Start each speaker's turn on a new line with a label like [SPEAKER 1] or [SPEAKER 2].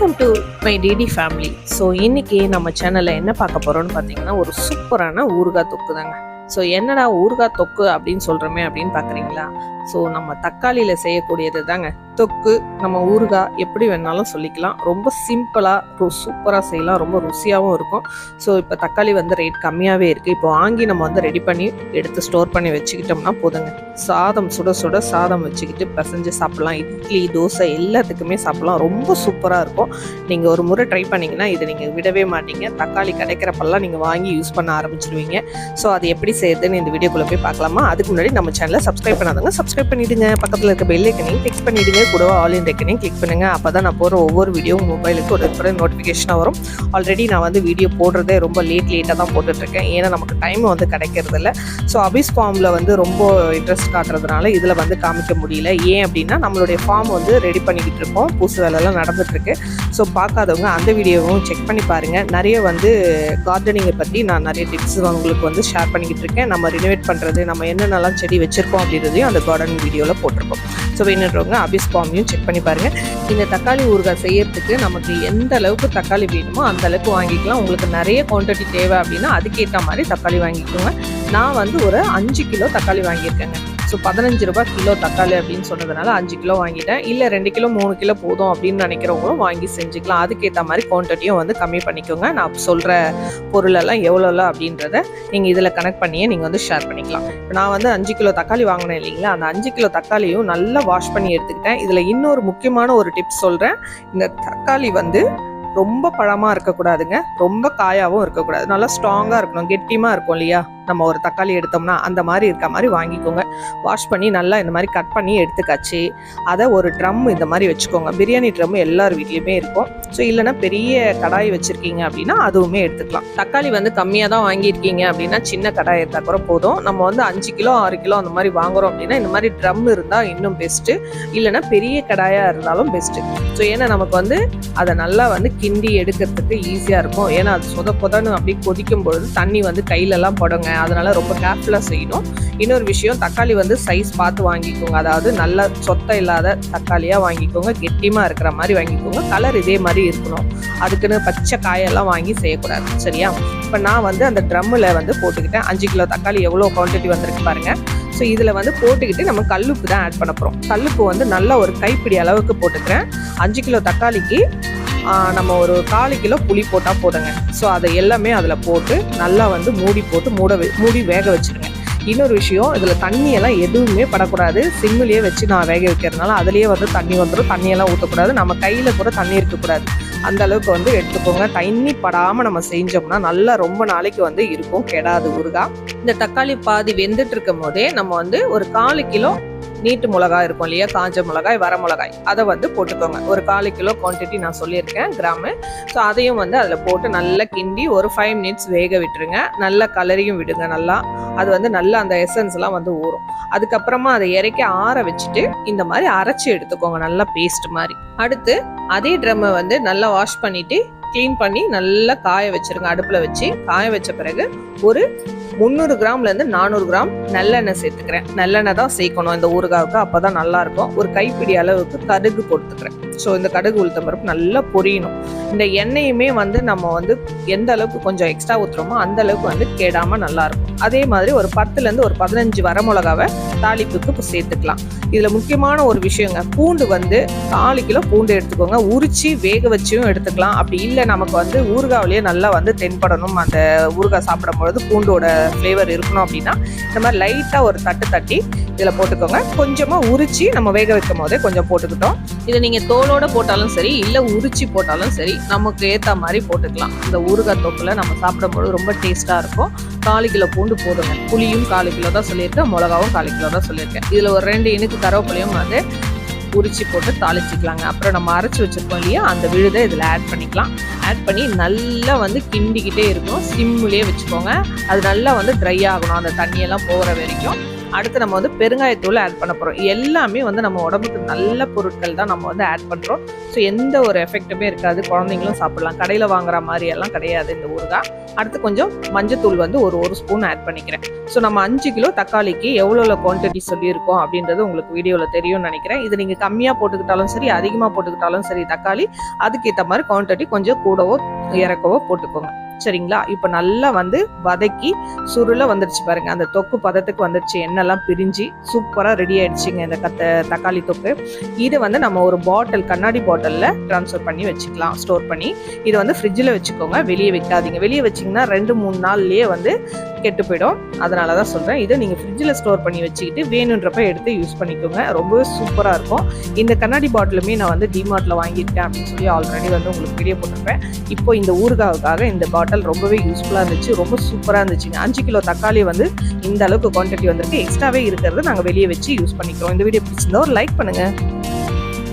[SPEAKER 1] Welcome to my DD family so இன்னைக்கு நம்ம சேனலில் என்ன பார்க்க போகிறோம்னு பார்த்தீங்கன்னா ஒரு சூப்பரான ஊறுகாய் தொக்கு தாங்க. ஸோ என்னடா ஊறுகாய் தொக்கு அப்படின்னு சொல்கிறோமே அப்படின்னு பார்க்குறீங்களா? ஸோ நம்ம தக்காளியில் செய்யக்கூடியது தாங்க. தொக்கு நம்ம ஊறுகாய் எப்படி வேணாலும் சொல்லிக்கலாம். ரொம்ப சிம்பிளாக சூப்பராக செய்யலாம். ரொம்ப ருசியாகவும் இருக்கும். ஸோ இப்போ தக்காளி வந்து ரேட் கம்மியாகவே இருக்குது இப்போ வாங்கி நம்ம வந்து ரெடி பண்ணி எடுத்து ஸ்டோர் பண்ணி வச்சுக்கிட்டோம்னா போதுங்க. சாதம் சுட சுட சாதம் வச்சுக்கிட்டு பிசைஞ்சு சாப்பிட்லாம். இட்லி தோசை எல்லாத்துக்குமே சாப்பிட்லாம். ரொம்ப சூப்பராக இருக்கும். நீங்கள் ஒரு முறை ட்ரை பண்ணிங்கன்னா இதை நீங்கள் விடவே மாட்டீங்க. தக்காளி கிடைக்கிறப்பெல்லாம் நீங்கள் வாங்கி யூஸ் பண்ண ஆரம்பிச்சிருவீங்க. ஸோ அது எப்படி செய்யுதுன்னு இந்த வீடியோக்குள்ளே போய் பார்க்கலாமா? அதுக்கு முன்னாடி நம்ம சேனலை சப்ஸ்கிரைப் பண்ணாதவங்க சப்ஸ்கிரைப் பண்ணிவிடுங்க பக்கத்தில் இருக்க பெல் ஐக்கனையும் கிளிக் பண்ணிவிடுங்க கூடவா ஆல் இன் ஐக்கனையும் கிளிக் பண்ணுங்கள் அப்போ தான் நான் போகிற ஒவ்வொரு வீடியோவும் மொபைலுக்கு ஒரு நோட்டிஃபிகேஷனாக வரும். ஆல்ரெடி நான் வந்து வீடியோ போடுறதே ரொம்ப லேட் லேட்டாக தான் போட்டுட்ருக்கேன். ஏன்னா நமக்கு டைம் வந்து கிடைக்கிறதில்ல ஸோ அபிஸ் ஃபார்மில் வந்து ரொம்ப இன்ட்ரெஸ்ட் காட்டுறதுனால இதில் வந்து காமிக்க முடியல. ஏன் அப்படின்னா நம்மளுடைய ஃபார்ம் வந்து ரெடி பண்ணிக்கிட்டு இருக்கோம். பூசு வேலைலாம் நடந்துட்டுருக்கு ஸோ பார்க்காதவங்க அந்த வீடியோவும் செக் பண்ணி பாருங்கள் நிறைய வந்து கார்டனிங்கை பற்றி நான் நிறைய டிப்ஸ் உங்களுக்கு வந்து ஷேர் பண்ணிக்கிட்டு இருக்கேன். நம்ம ரினோவேட் பண்ணுறது நம்ம என்னென்னலாம் செடி வச்சுருக்கோம் அப்படின்றதையும் அந்த கார்டன் வீடியோவில் போட்டிருக்கோம். ஸோ வேணுன்றவங்க அபிஸ் ஃபார்மையும் செக் பண்ணி பாருங்கள் இந்த தக்காளி ஊறுகாய் செய்யறதுக்கு நமக்கு எந்த அளவுக்கு தக்காளி வேணுமோ அந்த அளவுக்கு வாங்கிக்கலாம். உங்களுக்கு நிறைய குவான்டிட்டி தேவை அப்படின்னா அதுக்கேற்ற மாதிரி தக்காளி வாங்கிக்கோங்க. நான் வந்து ஒரு அஞ்சு கிலோ தக்காளி வாங்கியிருக்கேங்க. ஸோ பதினஞ்சு ரூபாய் கிலோ தக்காளி அப்படின்னு சொன்னதுனால அஞ்சு கிலோ வாங்கிட்டேன். இல்லை ரெண்டு கிலோ மூணு கிலோ போதும் அப்படின்னு நினைக்கிறவங்களும் வாங்கி செஞ்சுக்கலாம். அதுக்கேற்ற மாதிரி குவான்டிட்டியும் வந்து கம்மி பண்ணிக்கோங்க. நான் சொல்கிற பொருளெல்லாம் எவ்வளோலாம் அப்படின்றத நீங்கள் இதில் கனெக்ட் பண்ணியே நீங்கள் வந்து ஷேர் பண்ணிக்கலாம். இப்போ நான் வந்து அஞ்சு கிலோ தக்காளி வாங்கினேன் இல்லைங்களா? அந்த அஞ்சு கிலோ தக்காளியும் நல்லா வாஷ் பண்ணி எடுத்துக்கிட்டேன். இதில் இன்னொரு முக்கியமான ஒரு டிப்ஸ் சொல்கிறேன் இந்த தக்காளி வந்து ரொம்ப பழமாக இருக்கக்கூடாதுங்க. ரொம்ப காயாகவும் இருக்கக்கூடாது. நல்லா ஸ்ட்ராங்காக இருக்கணும். கெட்டியமாக இருக்கும் இல்லையா? நம்ம ஒரு தக்காளி எடுத்தோம்னா அந்த மாதிரி இருக்க மாதிரி வாங்கிக்கோங்க. வாஷ் பண்ணி நல்லா இந்த மாதிரி கட் பண்ணி எடுத்துக்காச்சு. அதை ஒரு ட்ரம் இந்த மாதிரி வச்சுக்கோங்க. பிரியாணி ட்ரம் எல்லார் வீட்லேயுமே இருக்கும். ஸோ இல்லைன்னா பெரிய கடாய் வச்சுருக்கீங்க அப்படின்னா அதுவுமே எடுத்துக்கலாம். தக்காளி வந்து கம்மியாக தான் வாங்கியிருக்கீங்க அப்படின்னா சின்ன கடாய் எடுத்தால் கூட போதும். நம்ம வந்து அஞ்சு கிலோ ஆறு கிலோ அந்த மாதிரி வாங்குறோம் அப்படின்னா இந்த மாதிரி ட்ரம் இருந்தால் இன்னும் பெஸ்ட்டு இல்லைன்னா பெரிய கடாயாக இருந்தாலும் பெஸ்ட்டு ஸோ ஏன்னா நமக்கு வந்து அதை நல்லா வந்து கிண்டி எடுக்கிறதுக்கு ஈஸியாக இருக்கும். ஏன்னா அது சொத கொதன்னு அப்படி கொதிக்கும் பொழுது தண்ணி வந்து கையிலலாம் படுங்க. அதனால் ரொம்ப கேர்ஃபுல்லாக செய்யணும். இன்னொரு விஷயம் தக்காளி வந்து சைஸ் பார்த்து வாங்கிக்கோங்க. அதாவது நல்ல சொத்த இல்லாத தக்காளியாக வாங்கிக்கோங்க. கெட்டியமாக இருக்கிற மாதிரி வாங்கிக்கோங்க. கலர் இதே மாதிரி இருக்கணும். அதுக்குன்னு பச்சை காயெல்லாம் வாங்கி செய்யக்கூடாது. சரியா? இப்போ நான் வந்து அந்த ட்ரம்மில் வந்து போட்டுக்கிட்டேன். அஞ்சு கிலோ தக்காளி எவ்வளோ குவான்டிட்டி வந்திருக்கு பாருங்கள் ஸோ இதில் வந்து போட்டுக்கிட்டு நம்ம கல்லுப்பு தான் ஆட் பண்ண போகிறோம் கல்லுப்பு வந்து நல்ல ஒரு கைப்பிடி அளவுக்கு போட்டுக்கிறேன். அஞ்சு கிலோ தக்காளிக்கு நம்ம ஒரு காலு கிலோ புளி போட்டால் போதுங்க. ஸோ அதை எல்லாமே அதில் போட்டு நல்லா வந்து மூடி போட்டு மூட மூடி வேக வச்சுருங்க. இன்னொரு விஷயம் இதில் தண்ணியெல்லாம் எதுவுமே படக்கூடாது. சிம்மிலேயே வச்சு நான் வேக வைக்கிறதுனால அதுலேயே வந்து தண்ணி வந்துடும் தண்ணியெல்லாம் ஊற்றக்கூடாது நம்ம கையில் கூட தண்ணி இருக்கக்கூடாது. அந்த அளவுக்கு வந்து எடுத்துக்கோங்க. தண்ணி படாமல் நம்ம செஞ்சோம்னா நல்லா ரொம்ப நாளைக்கு வந்து இருக்கும். கெடாது ஊறுகாய். இந்த தக்காளி பாதி வெந்துட்டு இருக்கும் போதே நம்ம வந்து ஒரு காலு கிலோ நீட்டு மிளகாய் இருக்கும் இல்லையா? காஞ்ச மிளகாய் வர மிளகாய். அதை வந்து போட்டுக்கோங்க. ஒரு காலு கிலோ குவான்டிட்டி நான் சொல்லியிருக்கேன் கிராமு. ஸோ அதையும் வந்து அதில் போட்டு நல்லா கிண்டி ஒரு ஃபைவ் மினிட்ஸ் வேக விட்டுருங்க. நல்லா கலரியும் விடுங்க நல்லா. அது வந்து நல்லா அந்த எசன்ஸ்லாம் வந்து ஊறும். அதுக்கப்புறமா அதை இறக்கி ஆற வச்சுட்டு இந்த மாதிரி அரைச்சி எடுத்துக்கோங்க நல்லா பேஸ்ட் மாதிரி. அடுத்து அதே ட்ரம்மை வந்து நல்லா வாஷ் பண்ணிவிட்டு க்ளீன் பண்ணி நல்லா காய வச்சிருங்க. அடுப்பில் வச்சு காய வச்ச பிறகு ஒரு முந்நூறு கிராம்லேருந்து நானூறு கிராம் நல்லெண்ணெய் சேர்த்துக்கிறேன். நல்லெண்ணெய் தான் சேர்க்கணும். இந்த ஊறுகாவுக்கு அப்போ தான் நல்லாயிருக்கும் ஒரு கைப்பிடி அளவுக்கு கடுகு போட்டுக்கிறேன் ஸோ இந்த கடுகு உளுத்தம் பருப்பு நல்லா பொரியணும். இந்த எண்ணெயுமே வந்து நம்ம வந்து எந்த அளவுக்கு கொஞ்சம் எக்ஸ்ட்ரா ஊற்றுறோமோ அந்த அளவுக்கு வந்து கேடாமல் நல்லாயிருக்கும் அதே மாதிரி ஒரு பத்துலேருந்து ஒரு பதினஞ்சு வரமிளகாவை தாளிப்புக்கு இப்போ சேர்த்துக்கலாம். இதில் முக்கியமான ஒரு விஷயங்க பூண்டு வந்து நாலு கிலோ பூண்டு எடுத்துக்கோங்க. உரிச்சு வேக வச்சும் எடுத்துக்கலாம். அப்படி இல்லை நமக்கு வந்து ஊறுகாவிலேயே நல்லா வந்து தென்படணும். அந்த ஊறுகாய் சாப்பிடும் பொழுது பூண்டோட ஃப்ளேவர் இருக்கணும் அப்படின்னா இந்த மாதிரி லைட்டாக ஒரு தட்டு தட்டி இதில் போட்டுக்கோங்க. கொஞ்சமாக உரிச்சு நம்ம வேக வைக்கும் போதே கொஞ்சம் போட்டுக்கிட்டோம். இதை நீங்கள் தோலோடு போட்டாலும் சரி இல்லை உரிச்சு போட்டாலும் சரி நமக்கு ஏற்ற மாதிரி போட்டுக்கலாம். இந்த ஊறுகாய் தொப்பில் நம்ம சாப்பிடும்போது ரொம்ப டேஸ்ட்டாக இருக்கும். காலு கிலோ பூண்டு போடுங்க. புளியும் காலு கிலோ தான் சொல்லியிருக்கேன் மிளகாவும் காலு கிலோ தான் சொல்லியிருக்கேன். இதில் ஒரு ரெண்டு இனுக்கு கருவேப்பிலையும் வந்து உரிச்சு போட்டு தாளிச்சிக்கலாங்க. அப்புறம் நம்ம அரைச்சி வச்சிருக்கோம் இல்லையா? அந்த விழுதை இதில் ஆட் பண்ணிக்கலாம். ஆட் பண்ணி நல்லா வந்து கிண்டிக்கிட்டே இருக்கும் சிம்முலேயே வச்சுக்கோங்க. அது நல்லா வந்து ட்ரை ஆகணும். அந்த தண்ணியெல்லாம் போகிற வரைக்கும். அடுத்து நம்ம வந்து பெருங்காயத்தூள் ஆட் பண்ண போகிறோம் எல்லாமே வந்து நம்ம உடம்புக்கு நல்ல பொருட்கள் தான் நம்ம வந்து ஆட் பண்ணுறோம் ஸோ எந்த ஒரு எஃபெக்ட்டுமே இருக்காது. குழந்தைங்களும் சாப்பிட்லாம். கடையில் வாங்குற மாதிரியெல்லாம் கிடையாது இந்த ஊறுகாய் அடுத்து கொஞ்சம் மஞ்சத்தூள் வந்து ஒரு ஒரு ஸ்பூன் ஆட் பண்ணிக்கிறேன். ஸோ நம்ம அஞ்சு கிலோ தக்காளிக்கு எவ்வளோ குவான்டிட்டி சொல்லியிருக்கோம் அப்படின்றது உங்களுக்கு வீடியோவில் தெரியும்னு நினைக்கிறேன். இது நீங்கள் கம்மியாக போட்டுக்கிட்டாலும் சரி அதிகமாக போட்டுக்கிட்டாலும் சரி தக்காளி அதுக்கேற்ற மாதிரி குவான்டிட்டி கொஞ்சம் கூடவோ இறக்கவோ போட்டுக்கோங்க. சரிங்களா? இப்போ நல்லா வந்து வதக்கி சுருள வந்துடுச்சு பாருங்க. அந்த தொக்கு பதத்துக்கு வந்துடுச்சு எண்ணெய்லாம் பிரிஞ்சு சூப்பராக ரெடி ஆயிடுச்சுங்க இந்த கத்த தக்காளி தொக்கு. இது வந்து நம்ம ஒரு பாட்டில் கண்ணாடி பாட்டிலில் ட்ரான்ஸ்ஃபர் பண்ணி வச்சுக்கலாம். ஸ்டோர் பண்ணி. இதை வந்து ஃப்ரிட்ஜில் வச்சுக்கோங்க. வெளியே வைக்காதீங்க. வெளியே வச்சிங்கன்னா ரெண்டு மூணு நாள்லேயே வந்து கெட்டு போயிடும் அதனால தான் சொல்கிறேன் இதை நீங்கள் ஃப்ரிட்ஜில் ஸ்டோர் பண்ணி வச்சுக்கிட்டு வேணுன்றப்ப எடுத்து யூஸ் பண்ணிக்கோங்க. ரொம்பவே சூப்பராக இருக்கும். இந்த கண்ணாடி பாட்டிலுமே நான் வந்து டிமார்ட்டில் வாங்கியிருக்கேன் அப்படின்னு சொல்லி ஆல்ரெடி வந்து உங்களுக்கு வீடியோ போட்டிருப்பேன். இப்போ இந்த ஊறுகாவுக்காக இந்த பாட்டில் ரொம்பவே யூஸ்ஃபுல்லாக இருந்துச்சு ரொம்ப சூப்பராக இருந்துச்சுங்க. அஞ்சு கிலோ தக்காளி வந்து இந்த அளவுக்கு குவான்டிட்டி வந்திருக்கு. எக்ஸ்ட்ராவே இருக்கிறது நாங்கள் வெளியே வச்சு யூஸ் பண்ணிக்கிறோம். இந்த வீடியோ பிடிச்சிருந்தா ஒரு லைக் பண்ணுங்கள்